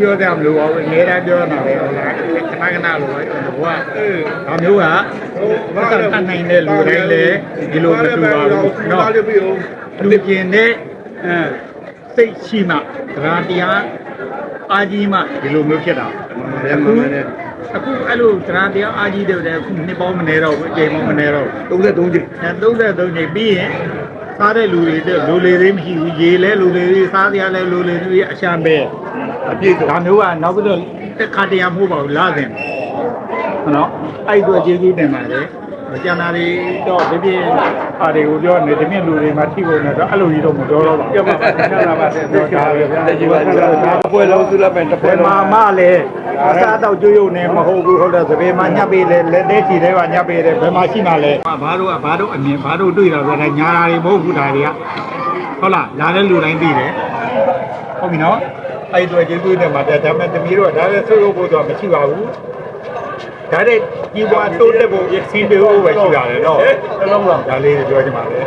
ပြောကြမလို့ပါဘူးအများအားပြောတာပဲဟုတ်လားခဏခဏလိုပဲဘုရားဒါမျိုးကဘာသာတတ်နိုင်တဲ့လူတိုင်းလည်းဒီလိုမတူပါဘူးเนาะလူကျင်တဲ့အဲစိတ်ရှိမှတရားတရားအာကြီးမှဒီလိုမျိုးဖြစ်တာအခုအခုအဲ့လိုတရားတရားအာကြီးတဲ့အခုနှစ်ပေါင်းမနေတော့ဘူးအချိန်ပေါင်းမနေတော့ဘူး 33ချိန် အဲ33ချိန်ပြီးရင် စားတဲ့လူတွေတဲ့လူလေသေးမရှိဘူးရေလဲလူလေသေးစားစရာလဲလူလေသေးအရှမ်းပဲအပြည့်စုံဒါမျိုးကနောက်ပြီးတော့တစ်ခါတရံမဟုတ်ပါဘူးလာတယ်ဟုတ်နော်အဲ့ဒီတော့ကျေးဇူးတင်ပါတယ် ကျန်တာတွေတော့ဒီပြည့်ဟာတွေကိုပြောနေဒီမြင့်လူတွေမှာထိဖို့နဲ့တော့အဲ့လိုကြီးတော့မပြောတော့ပါဘူးပြောပါပါဆက်လာပါဆက်ပြောတာပဲဗျာတကြီးပါဒါတစ်ပွဲလုံးသူလည်းပဲတစ်ဘပွဲယ်လုံးမှာမလဲအစားတော့ကြွရုံနဲ့မဟုတ်ဘူးဟုတ်တယ်သဘေမှာညပ်ပေးလေလက်သေးချီတဲ့ကညပ်ပေးတယ်ဘယ်မှာရှိမှလဲဘာတို့ကဘာတို့အမြင်ဘာတို့တွေ့တာဆိုတာညာတာတွေမဟုတ်ဘူးဒါတွေကဟုတ်လားလာတဲ့လူတိုင်းသိတယ်ဟုတ်ပြီနော်အဲ့ဒီတော့ကျေးဇူးတင်ပါတယ်ဒါပေမဲ့တမီးတို့ကဒါလည်းဆွေးဖို့တော့မရှိပါဘူး ဒါတဲ့ဒီဘွားတိုးတက်ဖို့ရစီပေးဖို့ပဲရှိရတယ်နော်အလုံးလုံးဒါလေးပြောချင်ပါတယ်